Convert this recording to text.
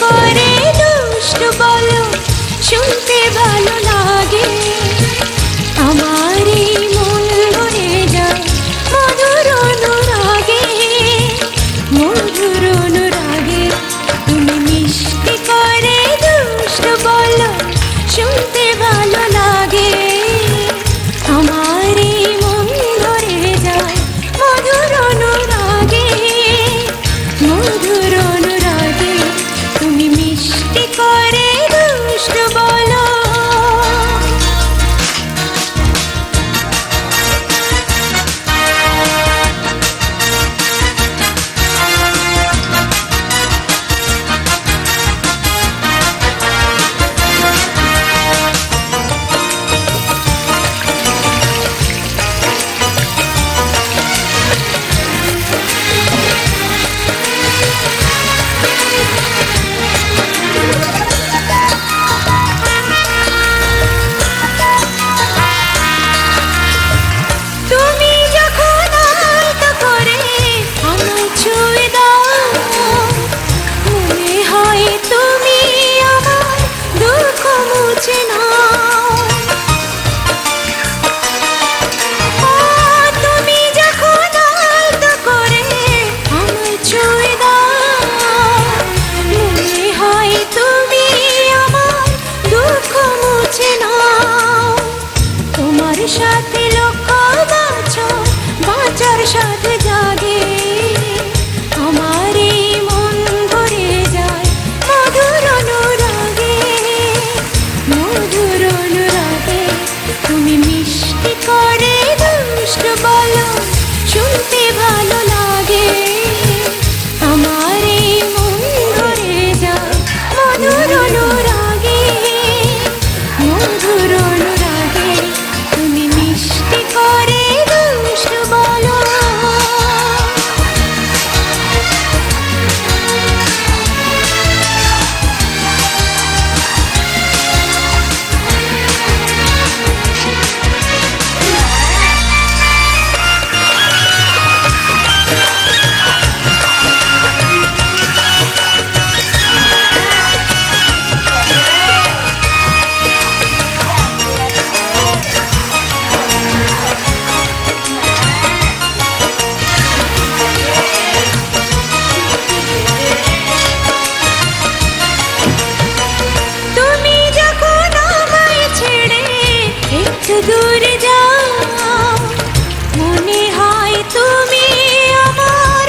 করে দুষ্ট বলো শুনতে ভালো না কিছু মনে হয় তুমি আমার